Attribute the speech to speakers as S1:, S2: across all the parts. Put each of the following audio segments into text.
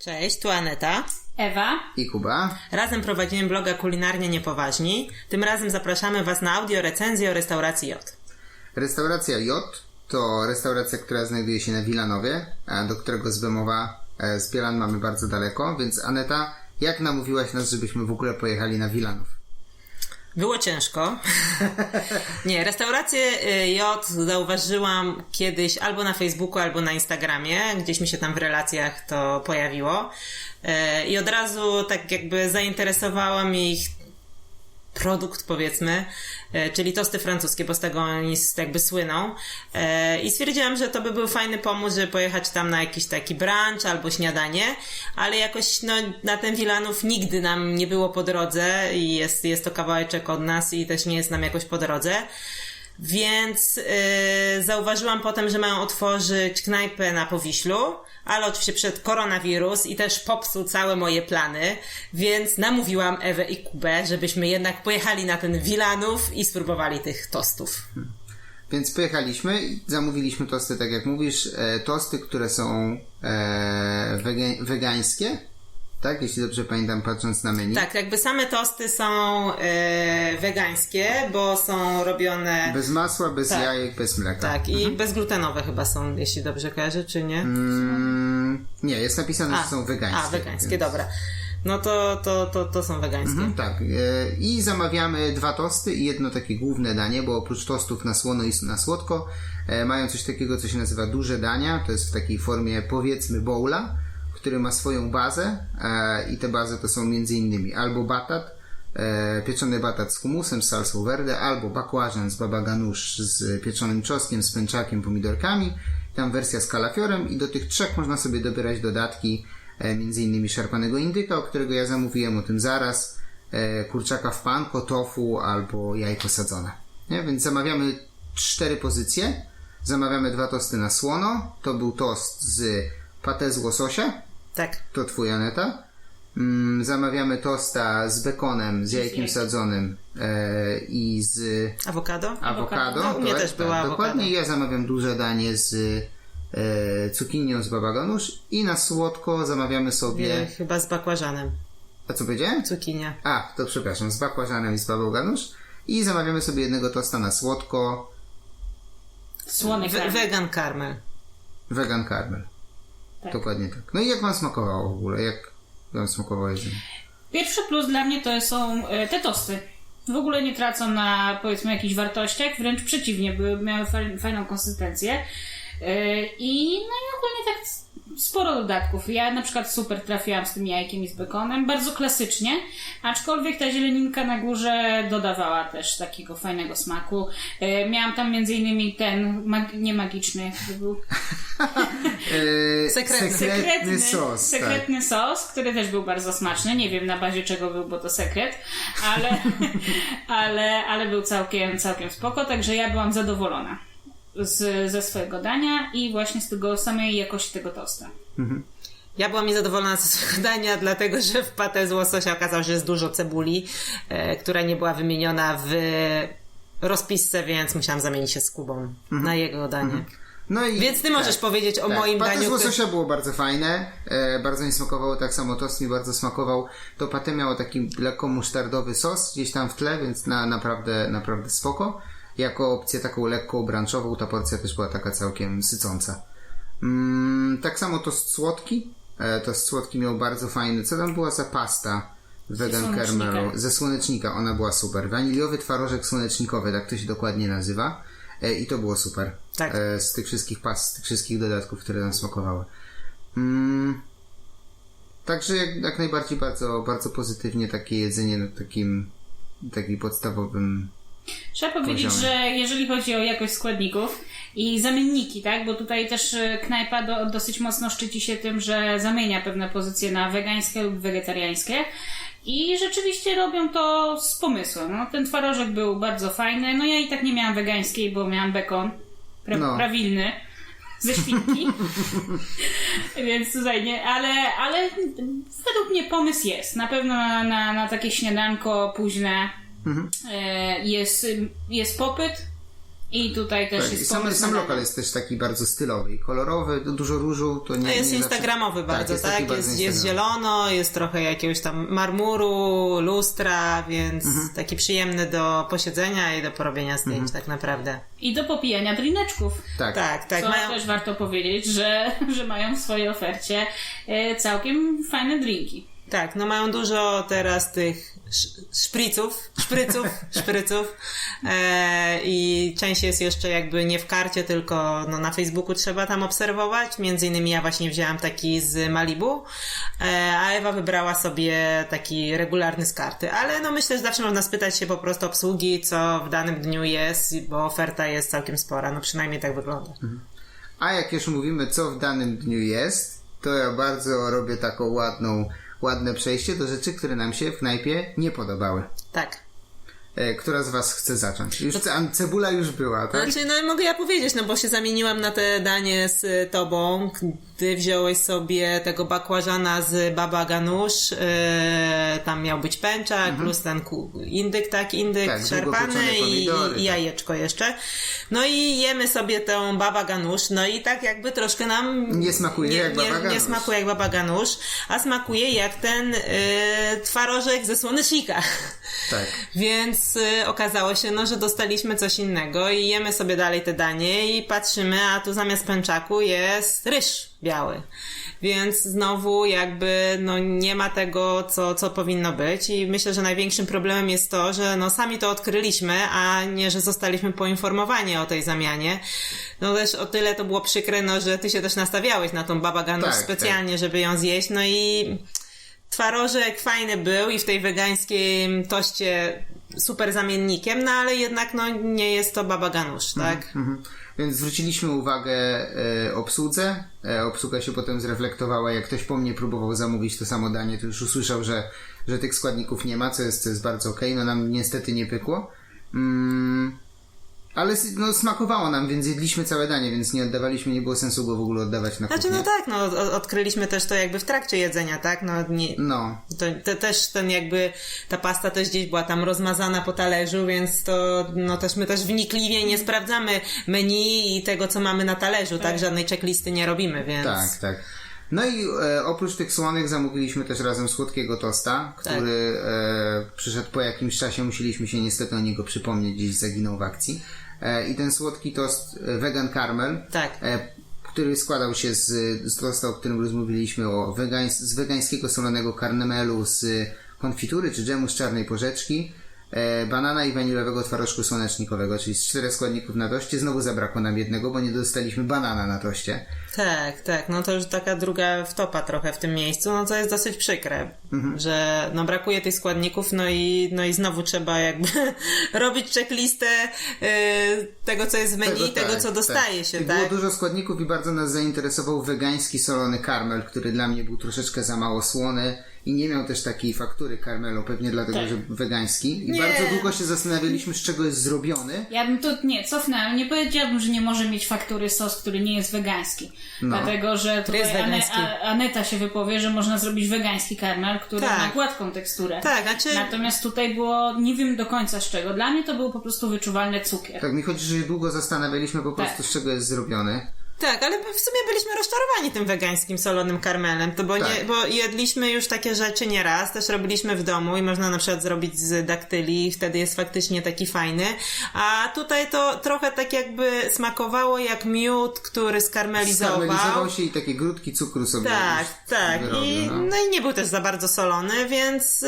S1: Cześć, tu Aneta.
S2: Ewa.
S3: i Kuba.
S1: Razem prowadzimy bloga Kulinarnie Niepoważni. Tym razem zapraszamy Was na audio recenzję o restauracji J.
S3: Restauracja J to restauracja, która znajduje się na Wilanowie, a do którego z Bemowa e, z Bielan mamy bardzo daleko, więc Aneta, jak namówiłaś nas, żebyśmy w ogóle pojechali na Wilanów?
S1: Było ciężko. Nie, restaurację y, J zauważyłam kiedyś albo na Facebooku, albo na Instagramie. Gdzieś mi się tam w relacjach to pojawiło. Y, I od razu tak jakby zainteresowała mnie ich produkt, powiedzmy, e, czyli tosty francuskie, bo z tego oni jakby słyną. E, I stwierdziłam, że to by był fajny pomysł, żeby pojechać tam na jakiś taki brunch albo śniadanie, ale jakoś no, na ten Wilanów nigdy nam nie było po drodze i jest, jest to kawałeczek od nas i też nie jest nam jakoś po drodze. Więc yy, zauważyłam potem, że mają otworzyć knajpę na Powiślu, ale oczywiście przed koronawirus i też popsuł całe moje plany, więc namówiłam Ewę i Kubę, żebyśmy jednak pojechali na ten Wilanów i spróbowali tych tostów.
S3: Więc pojechaliśmy zamówiliśmy tosty, tak jak mówisz, e, tosty, które są e, wege, wegańskie, tak? Jeśli dobrze pamiętam, patrząc na menu.
S1: Tak, jakby same tosty są yy, wegańskie, bo są robione...
S3: Bez masła, bez
S1: Tak.
S3: jajek, bez mleka.
S1: Tak, i bezglutenowe chyba są, jeśli dobrze kojarzę, czy nie?
S3: Mm, nie, jest napisane, że są wegańskie.
S1: A, wegańskie,
S3: więc-
S1: dobra. No to, to, to, to są wegańskie.
S3: Mhm, tak. E, I zamawiamy dwa tosty i jedno takie główne danie, bo oprócz tostów na słono i na słodko e, mają coś takiego, co się nazywa duże dania. To jest w takiej formie powiedzmy bowla, który ma swoją bazę e, i te bazy to są między innymi albo batat, e, pieczony batat z humusem, z salsą verde, albo bakłażan z baba ganoush z pieczonym czosnkiem, z pęczakiem, pomidorkami. Tam wersja z kalafiorem i do tych trzech można sobie dobierać dodatki, e, między innymi szarpanego indyka, o którego ja zamówiłem o tym zaraz, kurczaka w panko, tofu albo jajko sadzone. Nie? Więc zamawiamy cztery pozycje. Zamawiamy dwa tosty na słono. To był tost z patę z łososia.
S1: Tak.
S3: To twój Aneta. Mm, zamawiamy tosta z bekonem, z jajkiem
S2: jajkiem.
S3: sadzonym e, i z
S1: Awokado?
S3: awokado.
S1: No, u mnie
S3: tak,
S1: też była
S3: tak,
S1: awokado.
S3: Dokładnie. Ja zamawiam duże danie z e, cukinią z baba ganoush i na słodko zamawiamy sobie...
S1: Nie, chyba z bakłażanem.
S3: A co powiedziałem?
S1: Cukinia.
S3: A, to przepraszam, z bakłażanem i z babą ganusz. I zamawiamy sobie jednego tosta na słodko,
S2: Słony
S1: We,
S2: karmel.
S1: vegan caramel.
S2: Tak.
S3: Dokładnie tak. No i jak wam smakowało w ogóle? Jak wam smakowało jedzenie?
S2: Pierwszy plus dla mnie to są e, te tosty. W ogóle nie tracą na powiedzmy jakichś wartościach, wręcz przeciwnie, były, miały faj- fajną konsystencję. E, I no i ogólnie tak sporo dodatków. Ja na przykład super trafiłam z tym jajkiem i z bekonem, bardzo klasycznie, aczkolwiek ta zieleninka na górze dodawała też takiego fajnego smaku. E, Miałam tam między innymi ten, mag- nie magiczny, to był,
S3: Eee,
S1: Sekretny.
S3: sekretny sos. Tak.
S2: sekretny sos, który też był bardzo smaczny. Nie wiem na bazie czego był, bo to sekret, ale, ale, ale był całkiem, całkiem spoko, także ja byłam zadowolona z, ze swojego dania i właśnie z tego samej jakości tego tosta.
S1: Ja byłam niezadowolona ze swojego dania, dlatego że w patę z łososia okazało się, że jest dużo cebuli, e, która nie była wymieniona w rozpisce, więc musiałam zamienić się z Kubą na jego danie.
S3: No i,
S1: Więc ty możesz powiedzieć o
S3: tak.
S1: moim
S3: Patę
S1: daniu.
S3: z łososia było bardzo fajne, e, bardzo mi smakowało, tak samo tost mi bardzo smakował. To patę miało taki lekko musztardowy sos gdzieś tam w tle, więc na, naprawdę, naprawdę spoko. Jako opcję taką lekką branczową ta porcja też była taka całkiem sycąca. Mm, tak samo tost słodki. E, tost słodki miał bardzo fajny. Co tam była za pasta? Vegan caramelu. Ze słonecznika, ona była super. Waniliowy twarożek słonecznikowy, tak to się dokładnie nazywa. E, I to było super.
S1: Tak.
S3: E, z tych wszystkich pas, z tych wszystkich dodatków, które nam smakowały. Mm, także jak, jak najbardziej bardzo, bardzo pozytywnie takie jedzenie na takim, takim podstawowym
S2: Trzeba powiedzieć,
S3: Poziomie.
S2: że jeżeli chodzi o jakość składników i zamienniki, tak, bo tutaj też e, knajpa do, dosyć mocno szczyci się tym, że zamienia pewne pozycje na wegańskie lub wegetariańskie i rzeczywiście robią to z pomysłem. No, ten twarożek był bardzo fajny, no ja i tak nie miałam wegańskiej, bo miałam bekon pra,
S3: No.
S2: prawilny ze świnki. Więc tutaj nie, ale, ale według mnie pomysł jest. Na pewno na, na, na takie śniadanko późne e, jest, jest popyt I tutaj też
S3: Tak, i
S2: jest
S3: sam, sam lokal jest też taki bardzo stylowy i kolorowy, du- dużo różu, to nie
S1: To jest
S3: nie
S1: instagramowy
S3: zawsze...
S1: bardzo,
S3: jest
S1: tak?
S3: taki
S1: Jest,
S3: bardzo
S1: jest,
S3: instagramowy.
S1: zielono, jest trochę jakiegoś tam marmuru, lustra, więc
S3: Mhm.
S1: taki przyjemny do posiedzenia i do porobienia zdjęć
S3: Mhm.
S1: tak naprawdę.
S2: I do popijania drineczków.
S3: Tak.
S1: Tak, tak.
S2: Co
S1: Mają,
S2: też warto powiedzieć, że, że mają w swojej ofercie e, całkiem fajne drinki.
S1: tak, no mają dużo teraz tych szpriców, szpryców, szpryców e, i część jest jeszcze jakby nie w karcie, tylko no, na Facebooku trzeba tam obserwować. Między innymi ja właśnie wzięłam taki z Malibu, e, a Ewa wybrała sobie taki regularny z karty. Ale no myślę, że zawsze można spytać się po prostu obsługi, co w danym dniu jest, bo oferta jest całkiem spora, no przynajmniej tak wygląda.
S3: A jak już mówimy, co w danym dniu jest, to ja bardzo robię taką ładną, ładne przejście do rzeczy, które nam się w knajpie nie podobały.
S1: Tak.
S3: E, która z Was chce zacząć? Już ce- a cebula już była, tak?
S1: Znaczy, no mogę ja powiedzieć, no bo się zamieniłam na te danie z y, tobą. Ty wziąłeś sobie tego bakłażana z baba ganusz, yy, tam miał być pęczak, plus ten indyk, tak, indyk
S3: Tak,
S1: szarpany i, i
S3: tak.
S1: jajeczko jeszcze. No i jemy sobie tę baba ganusz, no i tak jakby troszkę nam...
S3: Nie smakuje jak baba
S1: nie, nie
S3: ganusz.
S1: smakuje jak baba ganusz, a smakuje jak ten yy, twarożek ze słonecznika.
S3: Tak.
S1: Więc y, okazało się, no, że dostaliśmy coś innego i jemy sobie dalej te danie i patrzymy, a tu zamiast pęczaku jest ryż biały. Więc znowu jakby no, nie ma tego, co, co powinno być i myślę, że największym problemem jest to, że no, sami to odkryliśmy, a nie, że zostaliśmy poinformowani o tej zamianie. No też o tyle to było przykre, no, że ty się też nastawiałeś na tą babaganów
S3: Tak,
S1: specjalnie, żeby ją zjeść, no i twarożek fajny był i w tej wegańskiej toście super zamiennikiem, no ale jednak no nie jest to baba ganusz, tak?
S3: Mhm. Więc zwróciliśmy uwagę e, obsłudze. E, obsługa się potem zreflektowała. Jak ktoś po mnie próbował zamówić to samo danie, to już usłyszał, że, że tych składników nie ma, co jest, co jest bardzo okej. No nam niestety nie pykło. Mm, ale no, smakowało nam, więc jedliśmy całe danie, więc nie oddawaliśmy, nie było sensu go w ogóle oddawać na
S1: Znaczy
S3: kuchnię.
S1: no tak, no odkryliśmy też to jakby w trakcie jedzenia, tak? No nie,
S3: No,
S1: to, to też ten jakby, ta pasta też gdzieś była tam rozmazana po talerzu, więc to, no też my też wnikliwie nie sprawdzamy menu i tego, co mamy na talerzu, tak? Żadnej checklisty nie robimy, więc...
S3: Tak, tak. No i e, oprócz tych słonych zamówiliśmy też razem słodkiego tosta,
S1: Tak.
S3: który e, przyszedł po jakimś czasie. Musieliśmy się niestety o niego przypomnieć, gdzieś zaginął w akcji. E, I ten słodki tost e, vegan caramel,
S1: Tak.
S3: e, który składał się z, z tosta, o którym rozmawialiśmy, o wegańs, z wegańskiego solonego karmelu, z konfitury czy dżemu z czarnej porzeczki, banana i wanilowego twarożku słonecznikowego, czyli z czterech składników na toście. Znowu zabrakło nam jednego, bo nie dostaliśmy banana na toście.
S1: Tak, tak, no to już taka druga wtopa trochę w tym miejscu, no to jest dosyć przykre, że no brakuje tych składników, no i, no i znowu trzeba jakby robić checklistę y, tego, co jest w menu, tego,
S3: tak,
S1: co dostaje się,
S3: I
S1: tak?
S3: Było dużo składników i bardzo nas zainteresował wegański solony karmel, który dla mnie był troszeczkę za mało słony i nie miał też takiej faktury karmelu, pewnie dlatego,
S2: Tak.
S3: że wegański. I
S1: Nie.
S3: bardzo długo się zastanawialiśmy, z czego jest zrobiony.
S2: Ja bym tu, nie, cofnęłam. Nie powiedziałabym, że nie może mieć faktury sos, który nie jest wegański.
S3: No.
S2: Dlatego, że tutaj
S1: jest
S2: Ane,
S1: wegański.
S2: a, Aneta się wypowie, że można zrobić wegański karmel, który
S1: Tak.
S2: ma gładką teksturę.
S1: Tak, znaczy-
S2: Natomiast tutaj było, nie wiem do końca z czego. Dla mnie to był po prostu wyczuwalny cukier.
S3: Tak mi chodzi, że się długo zastanawialiśmy po prostu,
S2: Tak.
S3: z czego jest zrobiony.
S1: Tak, ale w sumie byliśmy rozczarowani tym wegańskim solonym karmelem, to bo,
S3: Tak.
S1: nie, bo jedliśmy już takie rzeczy nieraz, też robiliśmy w domu i można na przykład zrobić z daktyli i wtedy jest faktycznie taki fajny, a tutaj to trochę tak jakby smakowało jak miód, który skarmelizował.
S3: Skarmelizował się i takie grudki cukru sobie
S1: Tak, tak.
S3: wyrobił,
S1: I,
S3: no.
S1: no i nie był też za bardzo solony, więc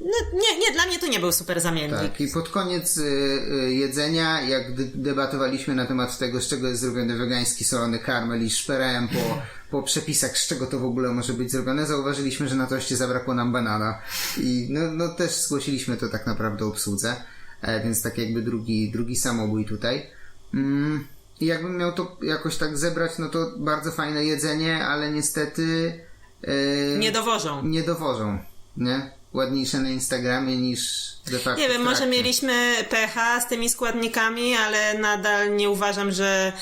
S1: no, nie, nie, dla mnie to nie był super zamiennik.
S3: Tak, i pod koniec y, y, jedzenia, jak debatowaliśmy na temat tego, z czego jest zrobiony wegański solony karmel i szperałem po, po przepisach, z czego to w ogóle może być zrobione, zauważyliśmy, że na toście zabrakło nam banana. I no, no też zgłosiliśmy to tak naprawdę obsłudze, e, więc tak jakby drugi, drugi samobój tutaj. Mm, I jakbym miał to jakoś tak zebrać, no to bardzo fajne jedzenie, ale niestety... y,
S1: Nie dowożą.
S3: nie dowożą, nie? Ładniejsze na Instagramie niż de facto
S1: Nie wiem, może mieliśmy pecha z tymi składnikami, ale nadal nie uważam, że yy,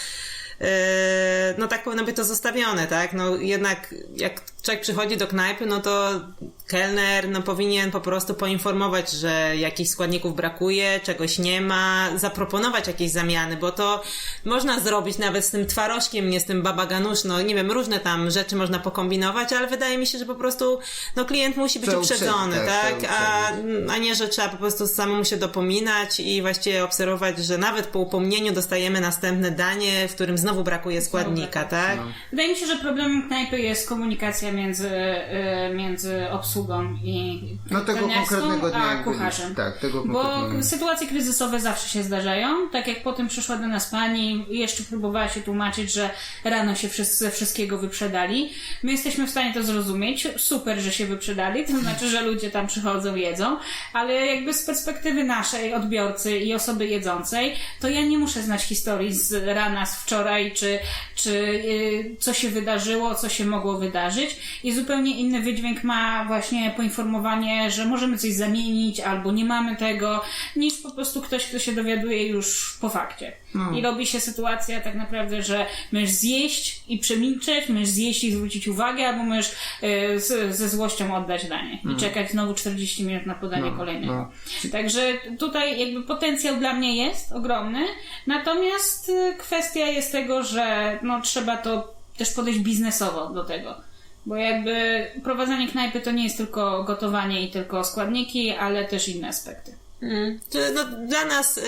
S1: no tak powinno być to zostawione, tak? No jednak jak człowiek przychodzi do knajpy, no to kelner no, powinien po prostu poinformować, że jakichś składników brakuje, czegoś nie ma, zaproponować jakieś zamiany, bo to można zrobić nawet z tym twarożkiem, nie z tym babaganusz, no nie wiem, różne tam rzeczy można pokombinować, ale wydaje mi się, że po prostu no, klient musi być uprzedzony,
S3: tak,
S1: tak?
S3: trzeba
S1: A, a nie, że trzeba po prostu samemu się dopominać i właściwie obserwować, że nawet po upomnieniu dostajemy następne danie, w którym znowu brakuje składnika, tak?
S2: Wydaje mi się, że problemem knajpy jest komunikacja między, y, między obsługą i
S3: No tego konkretnego dnia
S2: a kucharzem.
S3: tak, tego
S2: Bo
S3: konkretnego-
S2: sytuacje kryzysowe zawsze się zdarzają. Tak jak potem przyszła do nas pani i jeszcze próbowała się tłumaczyć, że rano się wszyscy wszystkiego wyprzedali. My jesteśmy w stanie to zrozumieć. Super, że się wyprzedali, to znaczy, że ludzie tam przychodzą, jedzą, ale jakby z perspektywy naszej odbiorcy i osoby jedzącej, to ja nie muszę znać historii z rana, z wczoraj, czy, czy y, co się wydarzyło, co się mogło wydarzyć. I zupełnie inny wydźwięk ma właśnie poinformowanie, że możemy coś zamienić, albo nie mamy tego, niż po prostu ktoś, kto się dowiaduje już po fakcie. I robi się sytuacja tak naprawdę, że możesz zjeść i przemilczeć, możesz zjeść i zwrócić uwagę, albo możesz y, z, ze złością oddać danie i czekać znowu 40 minut na podanie kolejnego.
S3: no.
S2: Także tutaj jakby potencjał dla mnie jest ogromny, natomiast y, kwestia jest tego, że no, trzeba to też podejść biznesowo do tego. Bo jakby prowadzenie knajpy to nie jest tylko gotowanie i tylko składniki, ale też inne aspekty.
S1: Mm. To, No, dla nas y,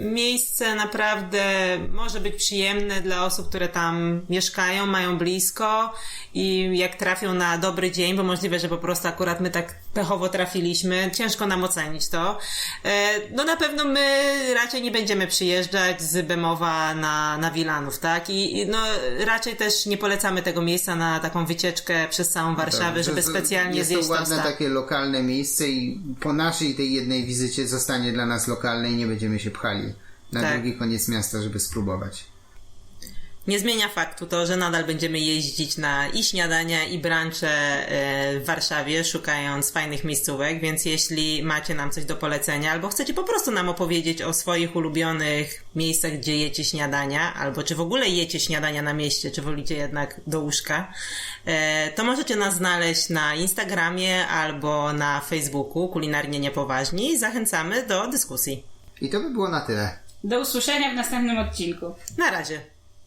S1: miejsce naprawdę może być przyjemne dla osób, które tam mieszkają, mają blisko i jak trafią na dobry dzień, bo możliwe, że po prostu akurat my tak pechowo trafiliśmy, ciężko nam ocenić to. E, no na pewno my raczej nie będziemy przyjeżdżać z Bemowa na, na Wilanów, tak? I, no raczej też nie polecamy tego miejsca na taką wycieczkę przez całą Warszawę,
S3: Tak,
S1: żeby
S3: że-
S1: specjalnie
S3: jest
S1: zjeść
S3: to ładne
S1: tosta.
S3: takie lokalne miejsce i po naszej tej jednej wizycie zostanie dla nas lokalne i nie będziemy się pchali na
S1: Tak.
S3: drugi koniec miasta, żeby spróbować.
S1: Nie zmienia faktu to, że nadal będziemy jeździć na i śniadania, i brunche e, w Warszawie, szukając fajnych miejscówek, więc jeśli macie nam coś do polecenia, albo chcecie po prostu nam opowiedzieć o swoich ulubionych miejscach, gdzie jecie śniadania, albo czy w ogóle jecie śniadania na mieście, czy wolicie jednak do łóżka, e, to możecie nas znaleźć na Instagramie albo na Facebooku Kulinarnie Niepoważni. Zachęcamy do dyskusji.
S3: I to by było na tyle.
S2: Do usłyszenia w następnym odcinku.
S1: Na razie.